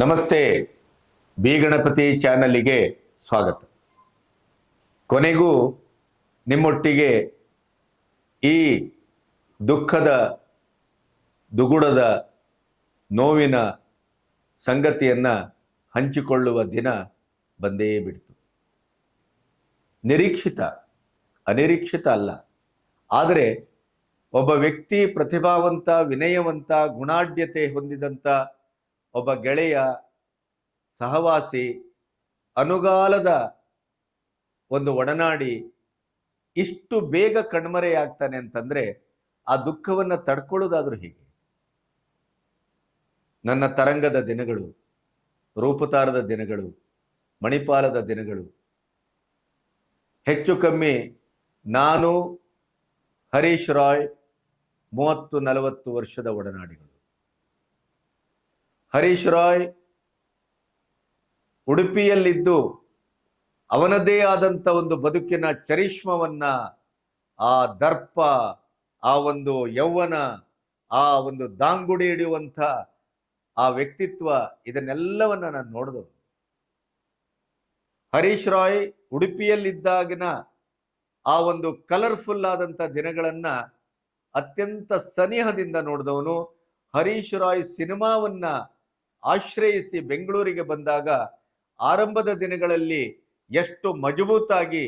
ನಮಸ್ತೆ, ಬಿ ಗಣಪತಿ ಚಾನಲಿಗೆ ಸ್ವಾಗತ. ಕೊನೆಗೂ ನಿಮ್ಮೊಟ್ಟಿಗೆ ಈ ದುಃಖದ, ದುಗುಡದ ನೋವಿನ ಸಂಗತಿಯನ್ನ ಹಂಚಿಕೊಳ್ಳುವ ದಿನ ಬಂದೇ ಬಿಡ್ತು. ನಿರೀಕ್ಷಿತ, ಅನಿರೀಕ್ಷಿತ ಅಲ್ಲ. ಆದರೆ ಒಬ್ಬ ವ್ಯಕ್ತಿ ಪ್ರತಿಭಾವಂತ, ವಿನಯವಂತ, ಗುಣಾಢ್ಯತೆ ಹೊಂದಿದಂಥ ಒಬ್ಬ ಗೆಳೆಯ ಸಹವಾಸಿ ಅನುಗಾಲದ ಒಂದು ಒಡನಾಡಿ ಇಷ್ಟು ಬೇಗ ಕಣ್ಮರೆಯಾಗ್ತಾನೆ ಅಂತಂದ್ರೆ ಆ ದುಃಖವನ್ನ ತಡ್ಕೊಳ್ಳೋದಾದ್ರೂ ಹೀಗೆ. ನನ್ನ ತರಂಗದ ದಿನಗಳು, ರೂಪತಾರದ ದಿನಗಳು, ಮಣಿಪಾಲದ ದಿನಗಳು. ಹೆಚ್ಚು ಕಮ್ಮಿ ನಾನು ಹರೀಶ್ ರಾಯ್ ಮೂವತ್ತು ನಲವತ್ತು ವರ್ಷದ ಒಡನಾಡಿಗಳು. ಹರೀಶ್ ರಾಯ್ ಉಡುಪಿಯಲ್ಲಿದ್ದು ಅವನದೇ ಆದಂತ ಒಂದು ಬದುಕಿನ ಚರಿಷ್ಮವನ್ನ ಆ ದರ್ಪ, ಆ ಒಂದು ಯೌವನ, ಆ ಒಂದು ದಾಂಗುಡಿ ಹಿಡಿಯುವಂಥ ಆ ವ್ಯಕ್ತಿತ್ವ ಇದನ್ನೆಲ್ಲವನ್ನ ನಾನು ನೋಡಿದೆ. ಹರೀಶ್ ರಾಯ್ ಉಡುಪಿಯಲ್ಲಿದ್ದಾಗಿನ ಆ ಒಂದು ಕಲರ್ಫುಲ್ ಆದಂತ ದಿನಗಳನ್ನ ಅತ್ಯಂತ ಸನಿಹದಿಂದ ನೋಡಿದವನು ಹರೀಶ್ ರಾಯ್ ಸಿನಿಮಾವನ್ನ ಆಶ್ರಯಿಸಿ ಬೆಂಗಳೂರಿಗೆ ಬಂದಾಗ ಆರಂಭದ ದಿನಗಳಲ್ಲಿ ಎಷ್ಟು ಮಜಬೂತಾಗಿ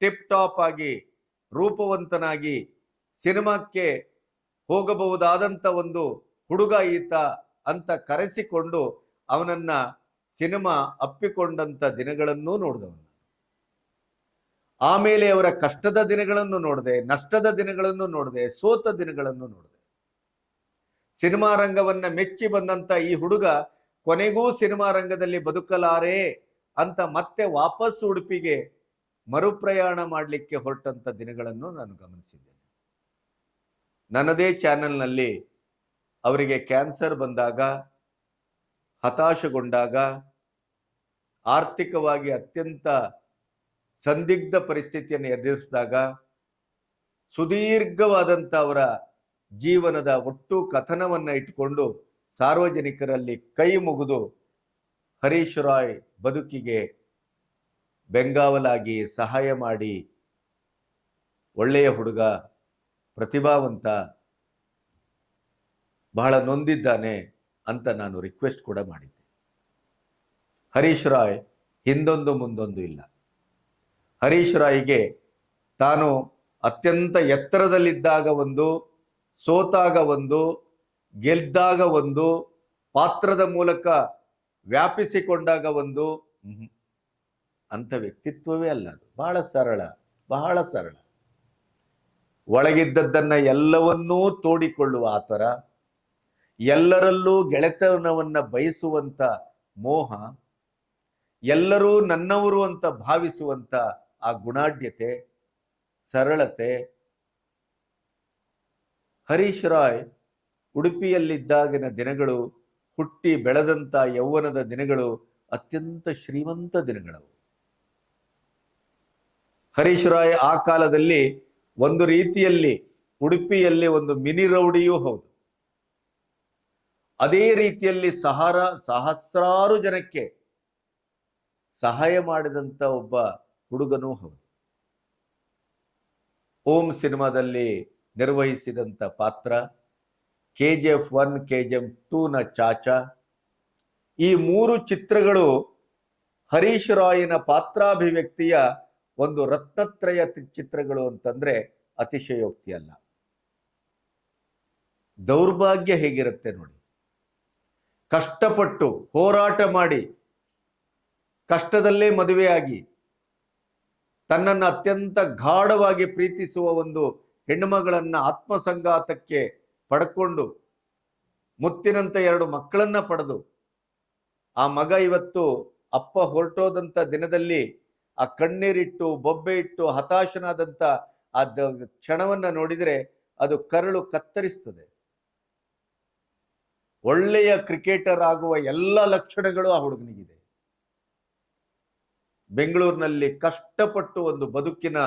ಟಿಪ್ ಟಾಪ್ ಆಗಿ, ರೂಪವಂತನಾಗಿ ಸಿನಿಮಾಕ್ಕೆ ಹೋಗಬಹುದಾದಂಥ ಒಂದು ಹುಡುಗ ಈತ ಅಂತ ಕರೆಸಿಕೊಂಡು ಅವನನ್ನ ಸಿನಿಮಾ ಅಪ್ಪಿಕೊಂಡಂತ ದಿನಗಳನ್ನೂ ನೋಡಿದವನು. ಆಮೇಲೆ ಅವರ ಕಷ್ಟದ ದಿನಗಳನ್ನು ನೋಡಿದೆ, ನಷ್ಟದ ದಿನಗಳನ್ನು ನೋಡಿದೆ, ಸೋತ ದಿನಗಳನ್ನು ನೋಡಿದೆ. ಸಿನಿಮಾ ರಂಗವನ್ನ ಮೆಚ್ಚಿ ಬಂದಂತ ಈ ಹುಡುಗ ಕೊನೆಗೂ ಸಿನಿಮಾ ರಂಗದಲ್ಲಿ ಬದುಕಲಾರೆ ಅಂತ ಮತ್ತೆ ವಾಪಸ್ ಉಡುಪಿಗೆ ಮರುಪ್ರಯಾಣ ಮಾಡಲಿಕ್ಕೆ ಹೊರಟಂತ ದಿನಗಳನ್ನು ನಾನು ಗಮನಿಸಿದ್ದೇನೆ. ನನ್ನದೇ ಚಾನೆಲ್ನಲ್ಲಿ ಅವರಿಗೆ ಕ್ಯಾನ್ಸರ್ ಬಂದಾಗ, ಹತಾಶಗೊಂಡಾಗ, ಆರ್ಥಿಕವಾಗಿ ಅತ್ಯಂತ ಸಂದಿಗ್ಧ ಪರಿಸ್ಥಿತಿಯನ್ನು ಎದುರಿಸಿದಾಗ ಸುದೀರ್ಘವಾದಂಥ ಅವರ ಜೀವನದ ಒಟ್ಟು ಕಥನವನ್ನ ಇಟ್ಟುಕೊಂಡು ಸಾರ್ವಜನಿಕರಲ್ಲಿ ಕೈ ಮುಗಿದು ಹರೀಶ್ ರಾಯ್ ಬದುಕಿಗೆ ಬೆಂಗಾವಲಾಗಿ ಸಹಾಯ ಮಾಡಿ ಒಳ್ಳೆಯ ಹುಡುಗ, ಪ್ರತಿಭಾವಂತ ಬಹಳ ನೊಂದಿದ್ದಾನೆ ಅಂತ ನಾನು ರಿಕ್ವೆಸ್ಟ್ ಕೂಡ ಮಾಡಿದ್ದೆ. ಹರೀಶ್ ರಾಯ್ ಹಿಂದೊಂದು ಮುಂದೊಂದು ಇಲ್ಲ. ಹರೀಶ್ ರಾಯ್ಗೆ ತಾನು ಅತ್ಯಂತ ಎತ್ತರದಲ್ಲಿದ್ದಾಗ ಒಂದು ಸೋತಾಗ ಒಂದು, ಗೆದ್ದಾಗ ಒಂದು, ಪಾತ್ರದ ಮೂಲಕ ವ್ಯಾಪಿಸಿಕೊಂಡಾಗ ಒಂದು ಅಂಥ ವ್ಯಕ್ತಿತ್ವವೇ ಅಲ್ಲ ಅದು. ಬಹಳ ಸರಳ ಬಹಳ ಸರಳ. ಒಳಗಿದ್ದದ್ದನ್ನ ಎಲ್ಲವನ್ನೂ ತೋಡಿಕೊಳ್ಳುವ ಆತರ ಎಲ್ಲರಲ್ಲೂ ಗೆಳೆತನವನ್ನು ಬಯಸುವಂಥ ಮೋಹ, ಎಲ್ಲರೂ ನನ್ನವರು ಅಂತ ಭಾವಿಸುವಂತ ಆ ಗುಣಾಢ್ಯತೆ, ಸರಳತೆ ಹರೀಶ್ ರಾಯ್ ಉಡುಪಿಯಲ್ಲಿದ್ದಾಗಿನ ದಿನಗಳು ಹುಟ್ಟಿ ಬೆಳೆದಂತ ಯೌವನದ ದಿನಗಳು ಅತ್ಯಂತ ಶ್ರೀಮಂತ ದಿನಗಳವು. ಹರೀಶ್ ರಾಯ್ ಆ ಕಾಲದಲ್ಲಿ ಒಂದು ರೀತಿಯಲ್ಲಿ ಉಡುಪಿಯಲ್ಲಿ ಒಂದು ಮಿನಿ ರೌಡಿಯೂ ಹೌದು. ಅದೇ ರೀತಿಯಲ್ಲಿ ಸಹಾರ ಸಹಸ್ರಾರು ಜನಕ್ಕೆ ಸಹಾಯ ಮಾಡಿದಂತ ಒಬ್ಬ ಹುಡುಗನೂ ಹೌದು. ಓಂ ಸಿನಿಮಾದಲ್ಲಿ ನಿರ್ವಹಿಸಿದಂತ ಪಾತ್ರ K G F one K G F ಟೂನ Chacha. ಈ ಮೂರು ಚಿತ್ರಗಳು ಹರೀಶ್ ರಾಯಿನ ಪಾತ್ರಾಭಿವ್ಯಕ್ತಿಯ ಒಂದು ರತ್ನತ್ರಯ ಚಿತ್ರಗಳು ಅಂತಂದ್ರೆ ಅತಿಶಯೋಕ್ತಿ ಅಲ್ಲ. ದೌರ್ಭಾಗ್ಯ ಹೇಗಿರುತ್ತೆ ನೋಡಿ. ಕಷ್ಟಪಟ್ಟು ಹೋರಾಟ ಮಾಡಿ ಕಷ್ಟದಲ್ಲೇ ಮದುವೆಯಾಗಿ ತನ್ನನ್ನು ಅತ್ಯಂತ ಗಾಢವಾಗಿ ಪ್ರೀತಿಸುವ ಒಂದು ಹೆಣ್ಣುಮಗಳನ್ನ ಆತ್ಮಸಂಘಾತಕ್ಕೆ ಪಡ್ಕೊಂಡು ಮುತ್ತಿನಂತ ಎರಡು ಮಕ್ಕಳನ್ನ ಪಡೆದು ಆ ಮಗ ಇವತ್ತು ಅಪ್ಪ ಹೊರಟೋದಂತ ದಿನದಲ್ಲಿ ಆ ಕಣ್ಣೀರಿಟ್ಟು ಬೊಬ್ಬೆ ಇಟ್ಟು ಹತಾಶನಾದಂತ ಆ ಕ್ಷಣವನ್ನ ನೋಡಿದ್ರೆ ಅದು ಕರಳು ಕತ್ತರಿಸ್ತದೆ. ಒಳ್ಳೆಯ ಕ್ರಿಕೆಟರ್ ಆಗುವ ಎಲ್ಲ ಲಕ್ಷಣಗಳು ಆ ಹುಡುಗನಿಗಿದೆ. ಬೆಂಗಳೂರಿನಲ್ಲಿ ಕಷ್ಟಪಟ್ಟು ಒಂದು ಬದುಕಿನ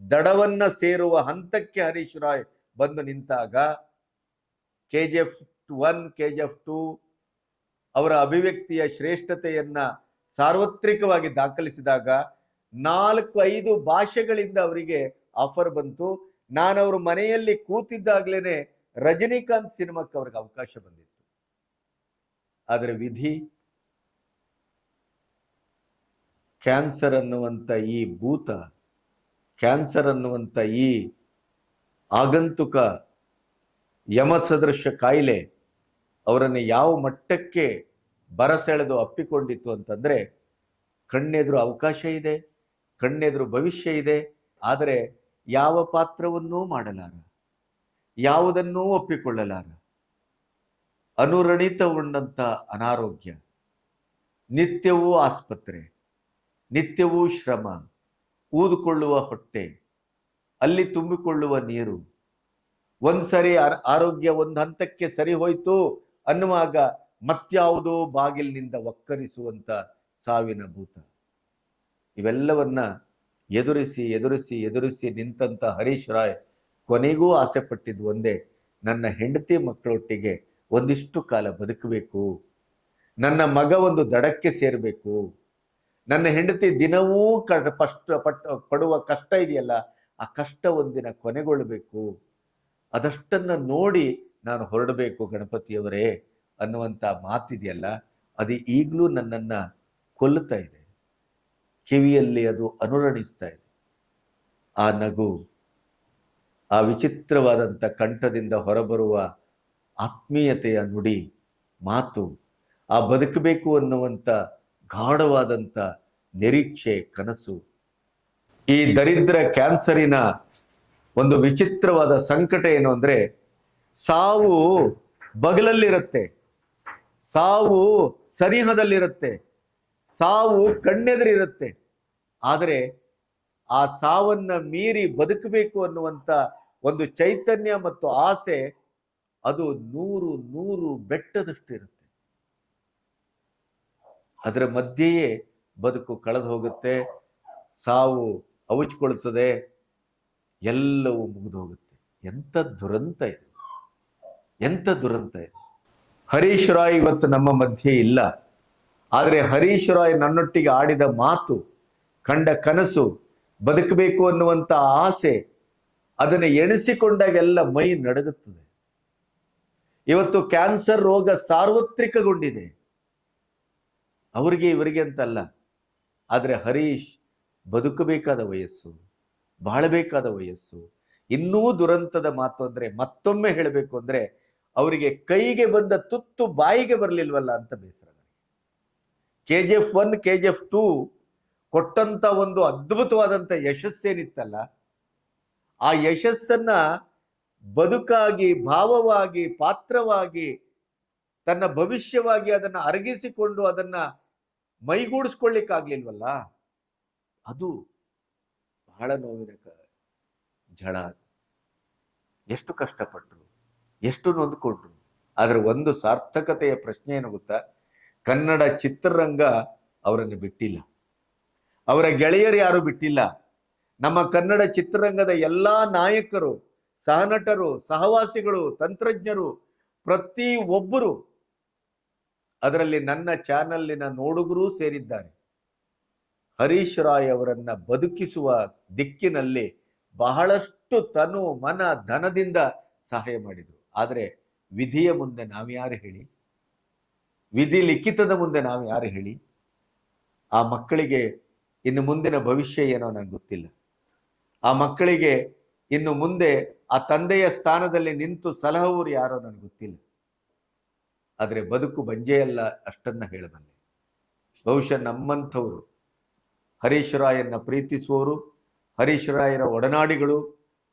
ದಡವನ್ನ ಸೇರುವ ಹಂತಕ್ಕೆ ಹರೀಶ್ ರಾಯ್ ಬಂದು ನಿಂತಾಗ K G F one K G F two ಅವರ ಅಭಿವ್ಯಕ್ತಿಯ ಶ್ರೇಷ್ಠತೆಯನ್ನ ಸಾರ್ವತ್ರಿಕವಾಗಿ ದಾಖಲಿಸಿದಾಗ ನಾಲ್ಕು, ಐದು ಭಾಷೆಗಳಿಂದ ಅವರಿಗೆ ಆಫರ್ ಬಂತು. ನಾನು ಅವರು ಮನೆಯಲ್ಲಿ ಕೂತಿದ್ದಾಗ್ಲೇನೆ ರಜನಿಕಾಂತ್ ಸಿನಿಮಾಕ್ಕೆ ಅವ್ರಿಗೆ ಅವಕಾಶ ಬಂದಿತ್ತು. ಆದರೆ ವಿಧಿ, ಕ್ಯಾನ್ಸರ್ ಅನ್ನುವಂಥ ಈ ಭೂತ ಕ್ಯಾನ್ಸರ್ ಅನ್ನುವಂಥ ಈ ಆಗಂತುಕ ಯಮ ಸದೃಶ ಕಾಯಿಲೆ ಅವರನ್ನು ಯಾವ ಮಟ್ಟಕ್ಕೆ ಬರಸೆಳೆದು ಅಪ್ಪಿಕೊಂಡಿತ್ತು ಅಂತಂದರೆ ಕಣ್ಣೆದುರು ಅವಕಾಶ ಇದೆ, ಕಣ್ಣೆದುರು ಭವಿಷ್ಯ ಇದೆ, ಆದರೆ ಯಾವ ಪಾತ್ರವನ್ನೂ ಮಾಡಲಾರ, ಯಾವುದನ್ನೂ ಒಪ್ಪಿಕೊಳ್ಳಲಾರ. ಅನುರಣಿತಗೊಂಡಂಥ ಅನಾರೋಗ್ಯ, ನಿತ್ಯವೂ ಆಸ್ಪತ್ರೆ, ನಿತ್ಯವೂ ಶ್ರಮ ಊದುಕೊಳ್ಳುವ ಹೊಟ್ಟೆ, ಅಲ್ಲಿ ತುಂಬಿಕೊಳ್ಳುವ ನೀರು. ಒಂದ್ಸರಿ ಆರ್- ಆರೋಗ್ಯ ಒಂದು ಹಂತಕ್ಕೆ ಸರಿ ಹೋಯ್ತು ಅನ್ನುವಾಗ ಮತ್ಯಾವುದೋ ಬಾಗಿಲಿನಿಂದ ಒಕ್ಕರಿಸುವಂತ ಸಾವಿನ ಭೂತ. ಇವೆಲ್ಲವನ್ನ ಎದುರಿಸಿ ಎದುರಿಸಿ ಎದುರಿಸಿ ನಿಂತಂತ ಹರೀಶ್ ರಾಯ್ ಕೊನೆಗೂ ಆಸೆ ಪಟ್ಟಿದ್ದು ಒಂದೇ, ನನ್ನ ಹೆಂಡತಿ ಮಕ್ಕಳೊಟ್ಟಿಗೆ ಒಂದಿಷ್ಟು ಕಾಲ ಬದುಕಬೇಕು, ನನ್ನ ಮಗ ಒಂದು ದಡಕ್ಕೆ ಸೇರಬೇಕು ನನ್ನ ಹೆಂಡತಿ ದಿನವೂ ಕಷ್ಟ ಪಡುವ ಕಷ್ಟ ಇದೆಯಲ್ಲ, ಆ ಕಷ್ಟ ಒಂದಿನ ಕೊನೆಗೊಳ್ಳಬೇಕು ಅದಷ್ಟನ್ನು ನೋಡಿ ನಾನು ಹೊರಡಬೇಕು ಗಣಪತಿಯವರೇ ಅನ್ನುವಂಥ ಮಾತಿದೆಯಲ್ಲ, ಅದು ಈಗಲೂ ನನ್ನನ್ನು ಕೊಲ್ಲುತ್ತಾ ಇದೆ. ಕಿವಿಯಲ್ಲಿ ಅದು ಅನುರಣಿಸ್ತಾ ಇದೆ. ಆ ನಗು, ಆ ವಿಚಿತ್ರವಾದಂಥ ಕಂಠದಿಂದ ಹೊರಬರುವ ಆತ್ಮೀಯತೆಯ ನುಡಿ ಮಾತು, ಆ ಬದುಕಬೇಕು ಅನ್ನುವಂಥ ಗಾಢವಾದಂಥ ನಿರೀಕ್ಷೆ, ಕನಸು. ಈ ದರಿದ್ರ ಕ್ಯಾನ್ಸರಿನ ಒಂದು ವಿಚಿತ್ರವಾದ ಸಂಕಟ ಏನು ಅಂದರೆ, ಸಾವು ಬಗಲಲ್ಲಿರುತ್ತೆ. ಸಾವು ಸನಿಹದಲ್ಲಿರುತ್ತೆ ಸಾವು ಕಣ್ಣೆದರಿರುತ್ತೆ. ಆದರೆ ಆ ಸಾವನ್ನ ಮೀರಿ ಬದುಕಬೇಕು ಅನ್ನುವಂಥ ಒಂದು ಚೈತನ್ಯ ಮತ್ತು ಆಸೆ ಅದು ನೂರು ನೂರು ಬೆಟ್ಟದಷ್ಟು ಇರುತ್ತೆ ಅದರ ಮಧ್ಯೆಯೇ ಬದುಕು ಕಳೆದು ಹೋಗುತ್ತೆ, ಸಾವು ಅವಚ್ಕೊಳ್ತದೆ ಎಲ್ಲವೂ ಮುಗಿದು ಹೋಗುತ್ತೆ. ಎಂಥ ದುರಂತ ಇದು. ಎಂಥ ದುರಂತ ಇದೆ. ಹರೀಶ್ ರಾಯ್ ಇವತ್ತು ನಮ್ಮ ಮಧ್ಯೆ ಇಲ್ಲ. ಆದರೆ ಹರೀಶ್ ರಾಯ್ ನನ್ನೊಟ್ಟಿಗೆ ಆಡಿದ ಮಾತು, ಕಂಡ ಕನಸು, ಬದುಕಬೇಕು ಅನ್ನುವಂಥ ಆಸೆ, ಅದನ್ನು ಎಣಿಸಿಕೊಂಡಾಗೆಲ್ಲ ಮೈ ನಡಗುತ್ತದೆ. ಇವತ್ತು ಕ್ಯಾನ್ಸರ್ ರೋಗ ಸಾರ್ವತ್ರಿಕಗೊಂಡಿದೆ. ಅವರಿಗೆ ಇವರಿಗೆ ಅಂತಲ್ಲ. ಆದರೆ ಹರೀಶ್ ಬದುಕಬೇಕಾದ ವಯಸ್ಸು, ಬಾಳಬೇಕಾದ ವಯಸ್ಸು, ಇನ್ನೂ ದುರಂತದ ಮಾತು ಅಂದರೆ ಮತ್ತೊಮ್ಮೆ ಹೇಳಬೇಕು ಅಂದರೆ ಅವರಿಗೆ ಕೈಗೆ ಬಂದ ತುತ್ತು ಬಾಯಿಗೆ ಬರಲಿಲ್ವಲ್ಲ ಅಂತ ಬೇಸರ K G F one K G F two ಕೊಟ್ಟಂತ ಒಂದು ಅದ್ಭುತವಾದಂಥ ಯಶಸ್ಸೇನಿತ್ತಲ್ಲ, ಆ ಯಶಸ್ಸನ್ನ ಬದುಕಾಗಿ, ಭಾವವಾಗಿ, ಪಾತ್ರವಾಗಿ, ತನ್ನ ಭವಿಷ್ಯವಾಗಿ ಅದನ್ನ ಅರಗಿಸಿಕೊಂಡು ಅದನ್ನ ಮೈಗೂಡಿಸ್ಕೊಳ್ಳಿಕ್ಕಾಗ್ಲಿಲ್ವಲ್ಲ? ಅದು ಬಹಳ ನೋವಿನ ಝಳ ಎಷ್ಟು ಕಷ್ಟಪಟ್ಟರು ಎಷ್ಟು ನೊಂದ್ಕೊಂಡ್ರು. ಆದರೆ ಒಂದು ಸಾರ್ಥಕತೆಯ ಪ್ರಶ್ನೆ ಏನು ಗೊತ್ತಾ? ಕನ್ನಡ ಚಿತ್ರರಂಗ ಅವರನ್ನು ಬಿಟ್ಟಿಲ್ಲ. ಅವರ ಗೆಳೆಯರು ಯಾರು ಬಿಟ್ಟಿಲ್ಲ. ನಮ್ಮ ಕನ್ನಡ ಚಿತ್ರರಂಗದ ಎಲ್ಲ ನಾಯಕರು ಸಹನಟರು ಸಹವಾಸಿಗಳು, ತಂತ್ರಜ್ಞರು, ಪ್ರತಿ ಒಬ್ಬರು ಅದರಲ್ಲಿ ನನ್ನ ಚಾನಲ್ಲಿನ ನೋಡುಗರೂ ಸೇರಿದ್ದಾರೆ. ಹರೀಶ್ ರಾಯ್ ಅವರನ್ನ ಬದುಕಿಸುವ ದಿಕ್ಕಿನಲ್ಲಿ ಬಹಳಷ್ಟು ತನು ಮನ ಧನದಿಂದ ಸಹಾಯ ಮಾಡಿದರು. ಆದರೆ ವಿಧಿಯ ಮುಂದೆ ನಾವ್ಯಾರು ಹೇಳಿ? ವಿಧಿ ಲಿಖಿತದ ಮುಂದೆ ನಾವು ಯಾರು ಹೇಳಿ? ಆ ಮಕ್ಕಳಿಗೆ ಇನ್ನು ಮುಂದಿನ ಭವಿಷ್ಯ ಏನೋ ನನಗೆ ಗೊತ್ತಿಲ್ಲ. ಆ ಮಕ್ಕಳಿಗೆ ಇನ್ನು ಮುಂದೆ ಆ ತಂದೆಯ ಸ್ಥಾನದಲ್ಲಿ ನಿಂತು ಸಲಹುವರು ಯಾರೋ ನನಗೆ ಗೊತ್ತಿಲ್ಲ. ಆದರೆ ಬದುಕು ಬಂಜೆಯಲ್ಲ ಅಷ್ಟನ್ನು ಹೇಳಬಲ್ಲೆ ಬಹುಶಃ ನಮ್ಮಂಥವರು ಹರೀಶ್ ರಾಯನ್ನ ಪ್ರೀತಿಸುವವರು ಹರೀಶ್ ರಾಯರ ಒಡನಾಡಿಗಳು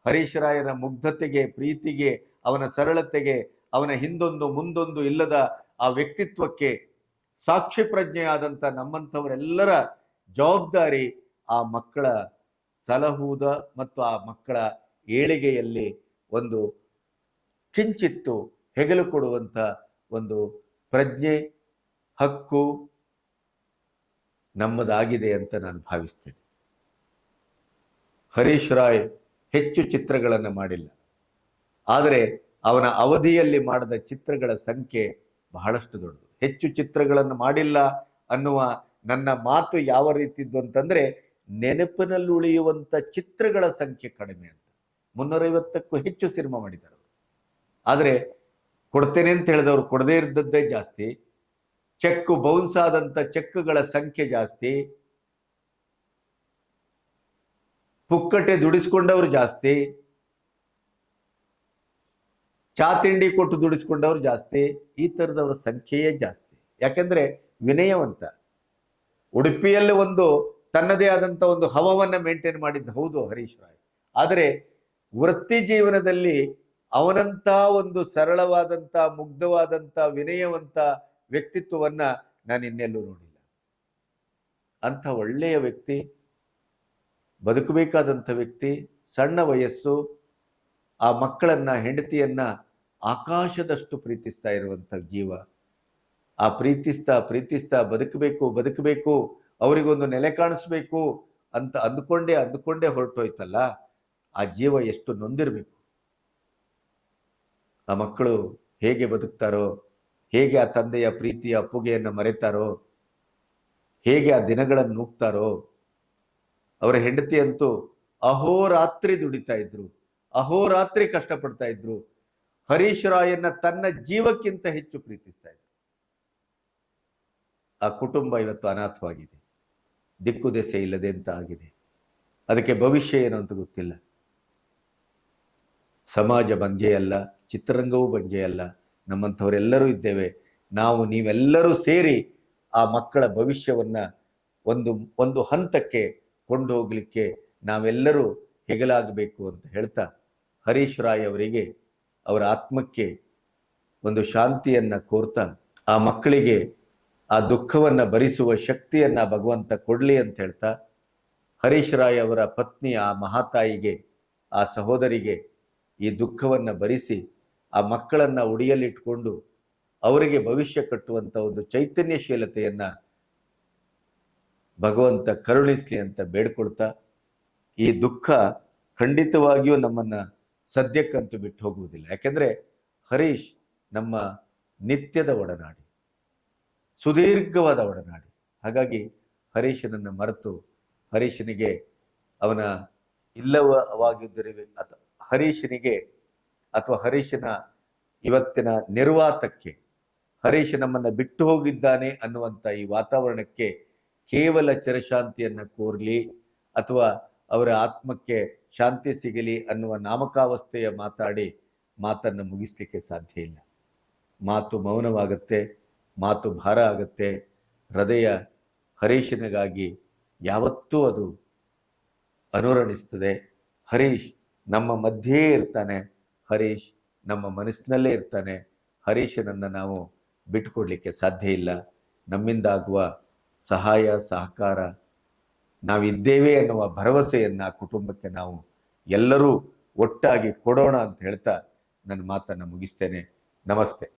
ಹರೀಶ್ ರಾಯರ ಮುಗ್ಧತೆಗೆ, ಪ್ರೀತಿಗೆ, ಅವನ ಸರಳತೆಗೆ, ಅವನ ಹಿಂದೊಂದು ಮುಂದೊಂದು ಇಲ್ಲದ ಆ ವ್ಯಕ್ತಿತ್ವಕ್ಕೆ ಸಾಕ್ಷಿ ಪ್ರಜ್ಞೆಯಾದಂಥ ನಮ್ಮಂಥವರೆಲ್ಲರ ಜವಾಬ್ದಾರಿ ಆ ಮಕ್ಕಳ ಸಲಹೂದ ಮತ್ತು ಆ ಮಕ್ಕಳ ಏಳಿಗೆಯಲ್ಲಿ ಒಂದು ಕಿಂಚಿತ್ತು ಹೆಗಲು ಕೊಡುವಂತ ಒಂದು ಪ್ರಜ್ಞೆ, ಹಕ್ಕು ನಮ್ಮದಾಗಿದೆ ಅಂತ ನಾನು ಭಾವಿಸ್ತೇನೆ. ಹರೀಶ್ ರಾಯ್ ಹೆಚ್ಚು ಚಿತ್ರಗಳನ್ನು ಮಾಡಿಲ್ಲ. ಆದರೆ ಅವನ ಅವಧಿಯಲ್ಲಿ ಮಾಡಿದ ಚಿತ್ರಗಳ ಸಂಖ್ಯೆ ಬಹಳಷ್ಟು ದೊಡ್ಡದು. ಹೆಚ್ಚು ಚಿತ್ರಗಳನ್ನು ಮಾಡಿಲ್ಲ ಅನ್ನುವ ನನ್ನ ಮಾತು ಯಾವ ರೀತಿದ್ದು ಅಂತಂದ್ರೆ, ನೆನಪಿನಲ್ಲಿ ಉಳಿಯುವಂಥ ಚಿತ್ರಗಳ ಸಂಖ್ಯೆ ಕಡಿಮೆ ಅಂತ. ಮುನ್ನೂರೈವತ್ತಕ್ಕೂ ಹೆಚ್ಚು ಸಿನಿಮಾ ಮಾಡಿದ್ದಾರೆ. ಆದ್ರೆ ಕೊಡ್ತೇನೆ ಅಂತ ಹೇಳಿದವರು ಕೊಡದೇ ಇದ್ದದ್ದೇ ಜಾಸ್ತಿ. ಚೆಕ್ ಬೌನ್ಸ್ ಆದಂತ ಚೆಕ್ಗಳ ಸಂಖ್ಯೆ ಜಾಸ್ತಿ. ಪುಕ್ಕಟೆ ದುಡಿಸ್ಕೊಂಡವರು ಜಾಸ್ತಿ. ಚಾ ತಿಂಡಿ ಕೊಟ್ಟು ದುಡಿಸ್ಕೊಂಡವ್ರು ಜಾಸ್ತಿ. ಈ ಥರದವರ ಸಂಖ್ಯೆಯೇ ಜಾಸ್ತಿ. ಯಾಕೆಂದ್ರೆ ವಿನಯವಂತ. ಉಡುಪಿಯಲ್ಲಿ ಒಂದು ತನ್ನದೇ ಆದಂತ ಒಂದು ಹವವನ್ನ ಮೇಂಟೈನ್ ಮಾಡಿದ್ದು ಹೌದು ಹರೀಶ್ ರಾಯ್. ಆದರೆ ವೃತ್ತಿ ಜೀವನದಲ್ಲಿ ಅವನಂತ ಒಂದು ಸರಳವಾದಂತ, ಮುಗ್ಧವಾದಂತ, ವಿನಯವಂತ ವ್ಯಕ್ತಿತ್ವವನ್ನ ನಾನು ಇನ್ನೆಲ್ಲೂ ನೋಡಿಲ್ಲ. ಅಂಥ ಒಳ್ಳೆಯ ವ್ಯಕ್ತಿ, ಬದುಕಬೇಕಾದಂಥ ವ್ಯಕ್ತಿ, ಸಣ್ಣ ವಯಸ್ಸು, ಆ ಮಕ್ಕಳನ್ನ, ಹೆಂಡತಿಯನ್ನ ಆಕಾಶದಷ್ಟು ಪ್ರೀತಿಸ್ತಾ ಇರುವಂತ ಜೀವ. ಆ ಪ್ರೀತಿಸ್ತಾ ಪ್ರೀತಿಸ್ತಾ ಬದುಕಬೇಕು ಬದುಕಬೇಕು, ಅವರಿಗೊಂದು ನೆಲೆ ಕಾಣಿಸ್ಬೇಕು ಅಂತ ಅಂದ್ಕೊಂಡೇ ಅಂದ್ಕೊಂಡೇ ಹೊರಟೋಯ್ತಲ್ಲ, ಆ ಜೀವ ಎಷ್ಟು ನೊಂದಿರ್ಬೇಕು. ಆ ಮಕ್ಕಳು ಹೇಗೆ ಬದುಕ್ತಾರೋ, ಹೇಗೆ ಆ ತಂದೆಯ ಪ್ರೀತಿಯ ಅಪ್ಪುಗೆಯನ್ನು ಮರೆತಾರೋ, ಹೇಗೆ ಆ ದಿನಗಳನ್ನು ನೂಗ್ತಾರೋ ಅವರ ಹೆಂಡತಿ ಅಂತೂ ಅಹೋರಾತ್ರಿ ದುಡಿತಾ ಇದ್ರು, ಅಹೋರಾತ್ರಿ ಕಷ್ಟಪಡ್ತಾ ಇದ್ರು, ಹರೀಶ್ ರಾಯನ್ನ ತನ್ನ ಜೀವಕ್ಕಿಂತ ಹೆಚ್ಚು ಪ್ರೀತಿಸ್ತಾ ಇದ್ರು. ಆ ಕುಟುಂಬ ಇವತ್ತು ಅನಾಥವಾಗಿದೆ, ದಿಕ್ಕು ದೆಸೆ ಇಲ್ಲದೆ ಅಂತ ಆಗಿದೆ. ಅದಕ್ಕೆ ಭವಿಷ್ಯ ಏನು ಅಂತ ಗೊತ್ತಿಲ್ಲ. ಸಮಾಜ ಬಂಜೆಯಲ್ಲ ಚಿತ್ರರಂಗವೂ ಬಂಜೆಯಲ್ಲ ನಮ್ಮಂಥವರೆಲ್ಲರೂ ಇದ್ದೇವೆ. ನಾವು ನೀವೆಲ್ಲರೂ ಸೇರಿ ಆ ಮಕ್ಕಳ ಭವಿಷ್ಯವನ್ನು ಒಂದು ಒಂದು ಹಂತಕ್ಕೆ ಕೊಂಡು ಹೋಗಲಿಕ್ಕೆ ನಾವೆಲ್ಲರೂ ಹೆಗಲಾಗಬೇಕು ಅಂತ ಹೇಳ್ತಾ ಹರೀಶ್ ರಾಯ್ ಅವರಿಗೆ ಅವರ ಆತ್ಮಕ್ಕೆ ಒಂದು ಶಾಂತಿಯನ್ನ ಕೋರ್ತಾ ಆ ಮಕ್ಕಳಿಗೆ ಆ ದುಃಖವನ್ನ ಭರಿಸುವ ಶಕ್ತಿಯನ್ನ ಭಗವಂತ ಕೊಡಲಿ ಅಂತ ಹೇಳ್ತಾ ಹರೀಶ್ ರಾಯ್ ಅವರ ಪತ್ನಿ ಆ ಮಹಾತಾಯಿಗೆ, ಆ ಸಹೋದರಿಗೆ ಈ ದುಃಖವನ್ನ ಭರಿಸಿ ಆ ಮಕ್ಕಳನ್ನ ಉಡಿಯಲ್ಲಿಟ್ಕೊಂಡು ಅವರಿಗೆ ಭವಿಷ್ಯ ಕಟ್ಟುವಂಥ ಒಂದು ಚೈತನ್ಯಶೀಲತೆಯನ್ನು ಭಗವಂತ ಕರುಣಿಸಲಿ ಅಂತ ಬೇಡ್ಕೊಳ್ತಾ ಈ ದುಃಖ ಖಂಡಿತವಾಗಿಯೂ ನಮ್ಮನ್ನ ಸದ್ಯಕ್ಕಂತೂ ಬಿಟ್ಟು ಹೋಗುವುದಿಲ್ಲ. ಯಾಕೆಂದರೆ ಹರೀಶ್ ನಮ್ಮ ನಿತ್ಯದ ಒಡನಾಡಿ, ಸುದೀರ್ಘವಾದ ಒಡನಾಡಿ. ಹಾಗಾಗಿ ಹರೀಶನನ್ನು ಮರೆತು ಹರೀಶನಿಗೆ ಅವನ ಇಲ್ಲವಾಗಿದ್ದರೆ ಅಥವಾ ಹರೀಶನಿಗೆ ಅಥವಾ ಹರೀಶನ ಇವತ್ತಿನ ನಿರ್ವಾತಕ್ಕೆ, ಹರೀಶ್ ನಮ್ಮನ್ನ ಬಿಟ್ಟು ಹೋಗಿದ್ದಾನೆ ಅನ್ನುವಂಥ ಈ ವಾತಾವರಣಕ್ಕೆ ಕೇವಲ ಚಿರಶಾಂತಿಯನ್ನ ಕೋರ್ಲಿ ಅಥವಾ ಅವರ ಆತ್ಮಕ್ಕೆ ಶಾಂತಿ ಸಿಗಲಿ ಅನ್ನುವ ನಾಮಕಾವಸ್ಥೆಯ ಮಾತಾಡಿ ಮಾತನ್ನು ಮುಗಿಸ್ಲಿಕ್ಕೆ ಸಾಧ್ಯ ಇಲ್ಲ. ಮಾತು ಮೌನವಾಗುತ್ತೆ, ಮಾತು ಭಾರ ಆಗುತ್ತೆ. ಹೃದಯ ಹರೀಶನಿಗಾಗಿ ಯಾವತ್ತೂ ಅದು ಅನುರಣಿಸ್ತದೆ. ಹರೀಶ್ ನಮ್ಮ ಮಧ್ಯೆ ಇರ್ತಾನೆ. ಹರೀಶ್ ನಮ್ಮ ಮನಸ್ಸಿನಲ್ಲೇ ಇರ್ತಾನೆ. ಹರೀಶನನ್ನು ನಾವು ಬಿಟ್ಟುಕೊಡ್ಲಿಕ್ಕೆ ಸಾಧ್ಯ ಇಲ್ಲ. ನಮ್ಮಿಂದಾಗುವ ಸಹಾಯ, ಸಹಕಾರ ನಾವಿದ್ದೇವೆ ಅನ್ನುವ ಭರವಸೆಯನ್ನು ಕುಟುಂಬಕ್ಕೆ ನಾವು ಎಲ್ಲರೂ ಒಟ್ಟಾಗಿ ಕೊಡೋಣ ಅಂತ ಹೇಳ್ತಾ ನನ್ನ ಮಾತನ್ನು ಮುಗಿಸ್ತೇನೆ. ನಮಸ್ತೆ.